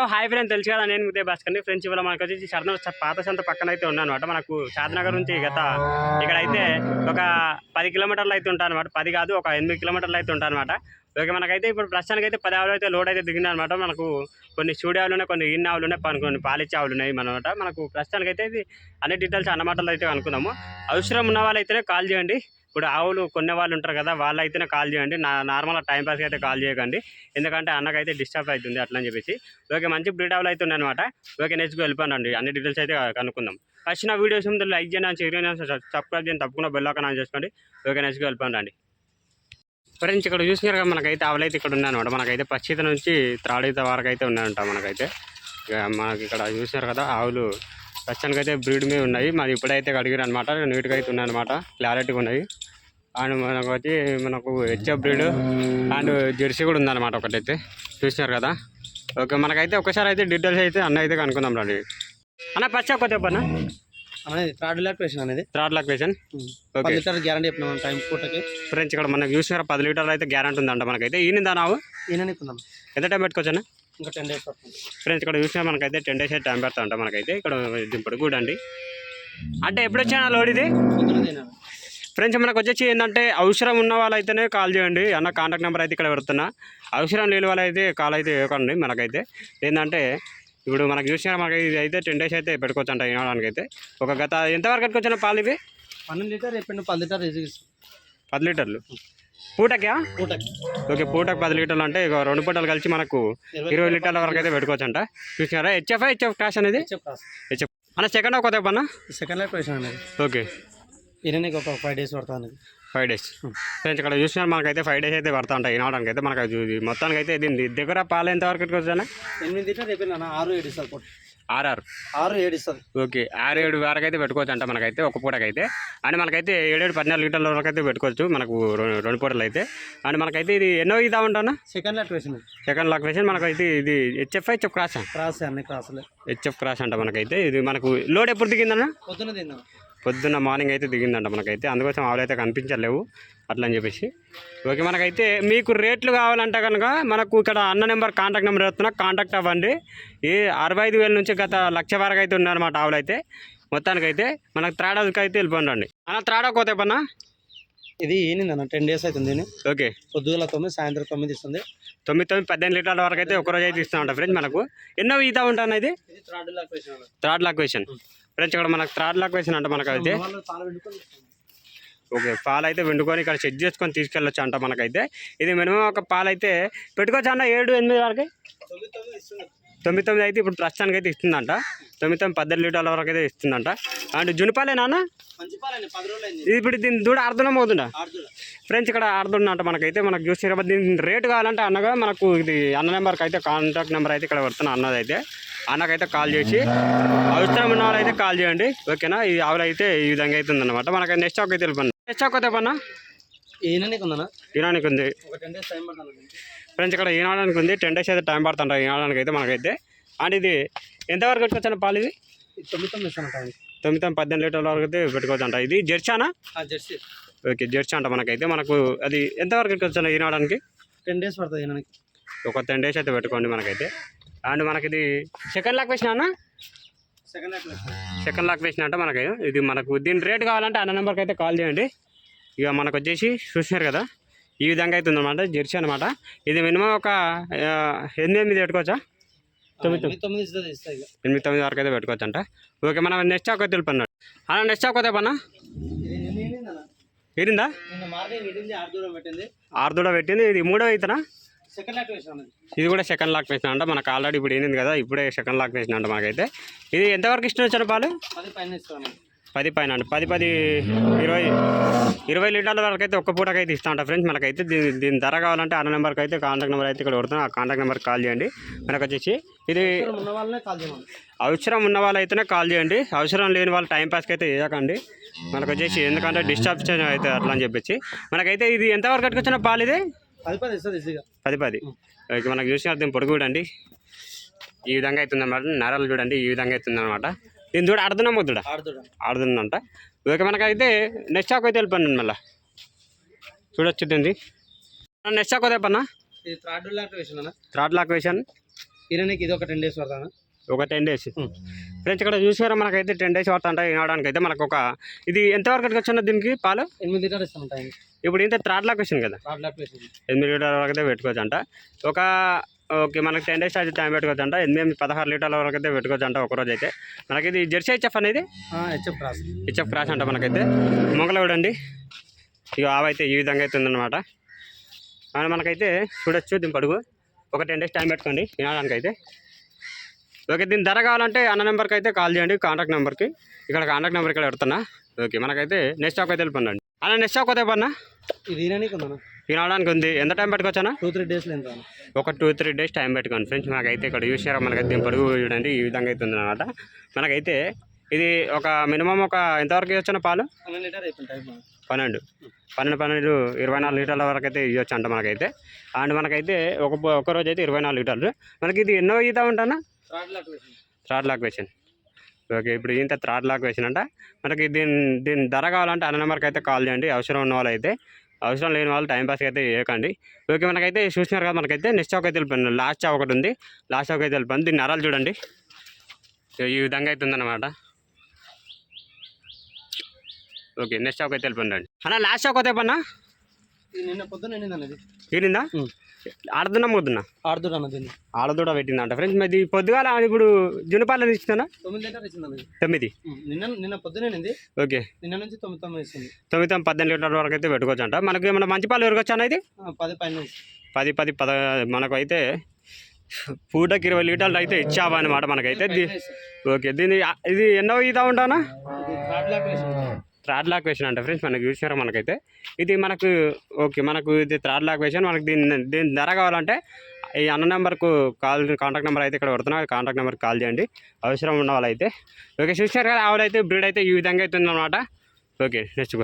Hello hi friend తెలుసు కదా నేను ఉదయ భాస్కర్ ఫ్రెండ్స్ ఇవాళ మనకు వచ్చేసి శరణ పాత సంత పక్కన అయితే ఉన్నాను అనమాట మనకు షాద్నగర్ నుంచి గత ఇక్కడైతే ఒక పది కిలోమీటర్లు అయితే ఉంటాను అనమాట పది కాదు ఒక ఎనిమిది కిలోమీటర్లు అయితే ఉంటాను అనమాట ఓకే మనకైతే ఇప్పుడు ప్రస్తుతానికి అయితే పది ఆవులు అయితే లోడ్ అయితే దిగింది అనమాట మనకు కొన్ని స్టూడియోలు ఉన్నాయి కొన్ని ఇన్ని ఆవులు ఉన్నాయి కొన్ని- కొన్ని పాలిచ్చే ఆవులు ఉన్నాయి అనమాట మనకు ప్రస్తుతానికి అయితే ఇది అన్ని డీటెయిల్స్ అన్నమాటలు అయితే అనుకుందాము. అవసరం ఉన్న వాళ్ళైతేనే కాల్ చేయండి. ఇప్పుడు ఆవులు కొనే వాళ్ళు ఉంటారు కదా వాళ్ళైతేనే కాల్ చేయండి. నా నార్మల్ టైం పాస్కి అయితే కాల్ చేయకండి. ఎందుకంటే అన్నకైతే డిస్టర్బ్ అవుతుంది అట్లా అని చెప్పేసి. ఓకే మంచి బ్రీడ్ ఆవులు అయితే ఉన్నాయన్నమాట. ఓకే నెక్స్ట్ వెళ్ళిపోనండి అన్ని డీటెయిల్స్ అయితే కనుక్కుందాం. ఫస్ట్ నా వీడియోస్ ముందు లైక్ చేయండి షేర్ చేయండి సబ్స్క్రైబ్ చేయండి తప్పకుండా బెల్ ఆన్ చేసుకోండి. ఓకే నెక్స్ట్ వెళ్ళిపోండి ఫ్రెండ్స్ ఇక్కడ చూసినారు కదా మనకైతే ఆవులైతే ఇక్కడ ఉన్నాయన్నమాట. మనకైతే పచ్చిత నుంచి త్రాడిత వరకు అయితే ఉన్నాయంట మనకైతే. ఇక మనకి ఇక్కడ చూసినారు కదా ఆవులు ప్రస్తుతానికి అయితే బ్రీడ్ మీద ఉన్నాయి. మరి ఇప్పుడైతే అడిగారు అనమాట నీట్గా అయితే ఉన్నాయన్నమాట క్లారిటీగా ఉన్నాయి. అండ్ మనకు వచ్చి మనకు హెచ్ఎఫ్ బ్రీడ్ అండ్ జెర్సీ కూడా ఉందన్నమాట ఒకటైతే. చూసినారు కదా? ఓకే మనకైతే ఒకసారి అయితే డీటెయిల్స్ అయితే అన్న అయితే కనుక్కుందాం రండి. అన్న పచ్చ కొత్త చెప్పన్న అనేది థర్డ్ లాక్వేషన్ అనేది. Third okay. పది లీటర్ గ్యారంటీ చెప్పినాం టైం పూటకి. ఫ్రెండ్స్ ఇక్కడ మనకు చూసినారు? పది లీటర్లు అయితే గ్యారంటీ ఉందంట మనకైతే. ఈయన నావు? ఈయనని కొందాం ఎంత టైం పెట్టుకోవచ్చా ఇంకా టెన్ డేస్ పడుతుంది. ఫ్రెండ్స్ ఇక్కడ చూసినా మనకైతే టెన్ డేస్ అయితే టైం పెడతా ఉంటాం మనకైతే. ఇక్కడ దింపడు కూడా అండి. అంటే ఎప్పుడు వచ్చాను లోడ్ ఇది? ఫ్రెండ్స్ మనకు వచ్చేసి ఏంటంటే అవసరం ఉన్న వాళ్ళైతేనే కాల్ చేయండి. అన్న కాంటాక్ట్ నెంబర్ అయితే ఇక్కడ పెడుతున్నా. అవసరం లేని వాళ్ళైతే కాల్ అయితే ఇవ్వకండి మనకైతే. ఏంటంటే ఇప్పుడు మనకు చూసినా మనకి ఇది అయితే టెన్ డేస్ అయితే పెట్టుకోవచ్చు అంట వినడానికి అయితే ఒక గత ఎంతవరకు పెట్టుకొచ్చిన పాలు ఇవి? పన్నెండు లీటర్ చెప్పండి పది లీటర్ పది లీటర్లు. పూటకా. ఓకే పూటకు పది లీటర్లు అంటే ఇక రెండు పూటలు కలిసి మనకు ఇరవై లీటర్ల. వరకు అయితే పెట్టుకోవచ్చు అంట చూసినారా హెచ్ఎఫ్ హెచ్ఎఫ్ క్రాష్ అనేది? హెచ్ఎఫ్ అన్న సెకండ్ ఒక అన్న? సెకండ్ లాక్వేషన్ అనేది. ఓకే. ఈయనకి ఒక ఫైవ్ డేస్ పడుతుంది. ఫైవ్ డేస్ ఫ్రెండ్స్ ఇక్కడ చూసినా మనకైతే ఫైవ్ డేస్ అయితే పడతా ఉంటాయి వినడానికి అయితే. మనకు మొత్తానికి అయితే దీని దగ్గర పాలు ఎంత వరకు పెట్టుకోవచ్చా ఎనిమిది లీటర్ అన్న ఆరు ఏడు పూట ఆర్ఆర్. ఆరు ఏడు ఇస్తుంది ఓకే ఆరు ఏడు వరకు అయితే పెట్టుకోవచ్చు అంట మనకైతే ఒక పూటకైతే. అండ్ మనకైతే ఏడేడు పద్నాలుగు లీటర్ల వరకు అయితే పెట్టుకోవచ్చు మనకు రెండు పూటలు అయితే. అండ్ మనకైతే ఇది ఎన్నో ఇదా ఉంటానా సెకండ్ లాక్వేషన్ సెకండ్ లొకేషన్ మనకైతే ఇది హెచ్ఎఫ్ హెచ్ఎఫ్ క్రాస్? క్రాస్ అన్ని క్రాసులే. హెచ్ఎఫ్ క్రాస్ అంట మనకైతే. ఇది మనకు లోడ్ ఎప్పుడు దిగిందన్న? పొద్దున తిందాం పొద్దున్న మార్నింగ్ అయితే దిగిందంట మనకైతే. అందుకోసం ఆవులు అయితే కనిపించలేవు అట్లా అని చెప్పేసి. ఓకే మనకైతే మీకు రేట్లు కావాలంటే కనుక మనకు ఇక్కడ అన్న నెంబర్ కాంటాక్ట్ నెంబర్ ఇస్తున్నా కాంటాక్ట్ అవ్వండి. ఈ అరవై ఐదు వేల నుంచి గత లక్ష వరకు అయితే ఉన్నారన్నమాట ఆవులు అయితే మొత్తానికైతే మనకు త్రాడకి అయితే వెళ్ళిపోండి అన్న త్రాడా కోతే పన్నా ఇది ఈయన అన్న. టెన్ డేస్ అవుతుంది. ఓకే. పొద్దుగల తొమ్మిది సాయంత్రం తొమ్మిది ఇస్తుంది. తొమ్మిది తొమ్మిది పద్దెనిమిది లీటర్ల వరకు అయితే ఒక రోజు అయితే ఇస్తూ ఉంటాం ఫ్రెండ్స్ మనకు. ఎన్నో ఈత ఉంటాను ఇది? Third lactation third lactation. Friends ఇక్కడ మనకు థర్డ్ లాక్వేషన్ అంట మనకు అయితే పాలు పెట్టుకొని ఇస్తాం. ఓకే పాలు అయితే వండుకొని ఇక్కడ చెక్ చేసుకొని తీసుకెళ్ళొచ్చు అంట మనకైతే. ఇది మినిమం ఒక పాలు అయితే పెట్టుకోవచ్చు అన్న ఏడు ఎనిమిది వరకు? తొమ్మిది తొమ్మిది ఇస్తుంది. తొమ్మిది తొమ్మిది అయితే ఇప్పుడు ప్రస్తుతానికి అయితే ఇస్తుందంట. తొమ్మిది తొమ్మిది పద్దెనిమిది లీటర్ల వరకు అయితే ఇస్తుందంట. అండ్ జునిపాలేనా ఇది ఇప్పుడు దీని దూడ అర్ధనం అవుతుందా? ఫ్రెండ్స్ ఇక్కడ అర్ధం మనకైతే మనకు చూసి దీని రేటు కావాలంటే అన్నగా మనకు ఇది అన్న నెంబర్కి అయితే కాంటాక్ట్ నెంబర్ అయితే ఇక్కడ పెడుతున్నా అన్నది అయితే. అన్నకైతే కాల్ చేసి అవసరం ఉన్న వాళ్ళైతే కాల్ చేయండి. ఓకేనా? ఈ ఆవులు అయితే ఈ విధంగా అవుతుంది అనమాట మనకి నెక్స్ట్ స్టాక్ అయితే వెళ్ళిపోయినా నెక్స్ట్ స్టాక్ అయితే పన్నా ఈయననే కొందనా ఈనానికి ఉంది. ఫ్రెండ్స్ ఇక్కడ ఈనాడానికి ఉంది. టెన్ డేస్ అయితే టైం పడుతుంట ఈనాడానికి అయితే మనకైతే. అండ్ ఇది ఎంతవరకు పెట్టుకోవచ్చు పాలు ఇది? తొమ్మిది తొమ్మిది తొమ్మిది తొమ్మిది పద్దెనిమిది లీటర్ల వరకు అయితే పెట్టుకోవచ్చు అంట ఇది జెర్చానా జెర్సీ. ఓకే జెర్సీ అంట మనకైతే. మనకు అది ఎంతవరకు పెట్టుకోవచ్చు ఈనాడానికి? టెన్ డేస్ పడుతుంది ఈయనకి ఒక టెన్ డేస్ అయితే పెట్టుకోండి మనకైతే. అండ్ మనకి ఇది సెకండ్ లాక్ వేసిన అన్న? సెకండ్ లాక్వేషన్ సెకండ్ లాక్ వేసిన అంటే మనకి. ఇది మనకు దీని రేట్ కావాలంటే అన్న నెంబర్కి అయితే కాల్ చేయండి. ఇక మనకు వచ్చేసి చూసినారు కదా ఈ విధంగా అయితే ఉందన్నమాట జెర్సీ అనమాట ఇది మినిమం ఒక ఎనిమిది పెట్టుకోవచ్చా? తొమ్మిది తొమ్మిది. ఎనిమిది తొమ్మిది వరకు అయితే పెట్టుకోవచ్చు అంట ఓకే మనం నెక్స్ట్ అయితే వెళ్ళిపోయినాడు అన్న. నెక్స్ట్ స్టాక్ అయితే పన్నా ఇది నిన్న ఏంటిందన్న? ఏరిందా? నిన్న మార్నింగ్ ఇడింది ఆరు దూరం పెట్టింది. ఆరు దూడ పెట్టింది. ఇది మూడో అవుతానా సెకండ్ లాక్వేషన్ అన్నది ఇది కూడా సెకండ్ లాక్ వేసిన అంట. మనకు ఆల్రెడీ ఇప్పుడు ఏంది కదా ఇప్పుడే సెకండ్ లాక్ వేసిన అంట మనకైతే ఇది ఎంతవరకు ఇష్టం వచ్చిన పాలు? పది పైన అండి. పది పది ఇరవై ఇరవై లీటర్ల వరకు అయితే ఒక్క పూటకి అయితే ఇస్తా ఉంటా ఫ్రెండ్స్. మనకైతే దీని దీని ధర కావాలంటే అన్న నెంబర్కి అయితే కాంటాక్ట్ నెంబర్ అయితే ఇక్కడ కొడుతున్నాం ఆ కాంటాక్ట్ నెంబర్కి కాల్ చేయండి. మనకు వచ్చేసి ఇది అవసరం ఉన్న వాళ్ళు అయితేనే కాల్ చేయండి. అవసరం లేని వాళ్ళు టైం పాస్కి అయితే వేయకండి మనకు వచ్చేసి ఎందుకంటే డిస్టర్బ్ అయితే అట్లా అని చెప్పేసి. మనకైతే ఇది ఎంతవరకు కట్టుకొచ్చిన పాలు ఇది? పది పది ఓకే మనకు చూసిన దీని పొడుగు చూడండి. ఈ విధంగా అవుతుంది అనమాట నరాలు చూడండి. ఈ విధంగా అవుతుంది దీని చూడ ఆడుతున్నాం. వద్దుడా ఆడుతుందంట ఓకే మనకైతే నెక్స్ట్ స్టాక్ అయితే వెళ్ళిపోయాను మళ్ళీ. చూడొచ్చు దీన్ని. నెక్స్ట్ స్టాక్ అయితే పన్నా ఇది థర్డ్ లాక్వేషన్ అన్న. థర్డ్ ఈయనకి ఇది ఒక టెన్ డేస్ పడతాను ఒక టెన్ డేస్. ఫ్రెండ్స్ ఇక్కడ చూసారా మనకైతే టెన్ డేస్ పడుతుంటాయి వినడానికి అయితే మనకు ఒక ఇది ఎంతవరకు వచ్చిన దీనికి పాలు? ఎనిమిది లీటర్ ఇస్తాను టైం ఇప్పుడు ఇంత కదా. థర్డ్ ల్యాక్ వేసాను ఎనిమిది లీటర్ల వరకు అయితే పెట్టుకోవచ్చు అంట ఒక ఓకే మనకి టెన్ డేస్ అయితే టైం పెట్టుకోవచ్చు అంట ఎనిమిది పదహారు లీటర్ల వరకు అయితే పెట్టుకోవచ్చు అంట ఒకరోజు అయితే మనకి ఇది జెర్సీ హెచ్ఎఫ్ అనేది? హెచ్ఎఫ్ రాసి హెచ్ఎఫ్ క్రాస్ అంట మనకైతే. మొంగల చూడండి ఇక ఆవైతే ఈ విధంగా అయితే ఉందన్నమాట. మనం మనకైతే చూడొచ్చు దీని పడుగు. ఒక టెన్ డేస్ టైం పెట్టుకోండి వినడానికి అయితే ఓకే దీని ధర కావాలంటే అన్న నెంబర్కి అయితే కాల్ చేయండి కాంటాక్ట్ నెంబర్కి. ఇక్కడ కాంటాక్ట్ నెంబర్ ఇక్కడ పెడుతున్నా ఓకే మనకైతే నెక్స్ట్ స్టాక్ అయితే వెళ్ళిపోండి. అన్న నెక్స్ట్ స్టాక్ అయితే పన్నా ఇది వినడానికి ఉంది. ఎంత టైం పెట్టుకోవచ్చా టూ త్రీ ఎంత ఒక టూ త్రీ డేస్ టైం పెట్టుకోండి ఫ్రెండ్స్. మనకైతే ఇక్కడ చూసారా మనకైతే దీని పొడుగు చూడండి ఈ విధంగా అయితే ఉందన్నమాట. మనకైతే ఇది ఒక మినిమం ఒక ఎంతవరకు వచ్చిన పాలు? పన్నెండు పన్నెండు. పన్నెండు ఇరవై నాలుగు లీటర్ల వరకు అయితే ఇవ్వచ్చు అంట మనకైతే. అండ్ మనకైతే ఒక ఒక రోజు అయితే ఇరవై నాలుగు లీటర్లు. మనకి ఇది ఎన్నో ఈత ఉంటానా థర్డ్ వేసాను థ్రాడ్ లాక్ వేషన్ ఓకే ఇప్పుడు ఇంత థ్రాడ్ లాక్ వేషన్ అంట. మనకి దీని దీని ధర కావాలంటే అన్న నెంబర్కి అయితే కాల్ చేయండి. అవసరం ఉన్న వాళ్ళు అయితే అవసరం లేని వాళ్ళు టైంపాస్కి అయితే చేయకండి. ఓకే మనకైతే చూసినారు కదా మనకైతే నెక్స్ట్ చౌక్ అయితే వెళ్ళిపోయింది లాస్ట్ చౌక్ ఒకటి ఉంది. లాస్ట్ చౌక్ అయితే వెళ్ళిపోయింది దీని నరాలు చూడండి. ఈ విధంగా అయితే ఉందన్నమాట. ఓకే నెక్స్ట్ చౌక్ అయితే వెళ్ళిపోయిందండి అన్న లాస్ట్ చౌక్ అయితే పన్నా? నిన్న పొద్దున్న నింది అన్నది తీరిందా ఆడుతున్నా ముద్దున్నా దీన్ని. ఆడదూడ పెట్టిందంట. ఫ్రెండ్స్ మరి పొద్దుగాల ఇప్పుడు జునపాలను ఇచ్చిందా తొమ్మిది లీటర్ తొమ్మిది? నిన్న పొద్దునే ఓకే. నిన్న నుంచి తొమ్మిది తొమ్మిది ఇస్తుంది తొమ్మిది తొమ్మిది పద్దెనిమిది లీటర్ల వరకు అయితే పెట్టుకోవచ్చు అంట మనకి ఏమైనా మంచి పాలు పెరగచ్చు అనేది పది పైన. పది పది పద మనకు అయితే పూటకి ఇరవై లీటర్లు అయితే ఇచ్చావా అనమాట మనకైతే. ఓకే. దీని ఇది ఎన్నో ఇదా ఉంటానా థ్రాడ్ లాక్ వేషన్ అంట ఫ్రెండ్స్ మనకి చూసినారా మనకైతే? ఇది మనకు ఓకే మనకు ఇది థ్రాడ్ లాక్ వేషన్ మనకి దీని దీని ధర కావాలంటే ఈ అన్న నెంబర్కు కాల్ కాంటాక్ట్ నెంబర్ అయితే ఇక్కడ పెడుతున్నా కాంటాక్ట్ నెంబర్కి కాల్ చేయండి. అవసరం ఉన్న వాళ్ళైతే. ఓకే చూసినారు కదా ఆవిడైతే బ్రీడ్ అయితే ఈ విధంగా అవుతుంది అనమాట ఓకే నెక్స్ట్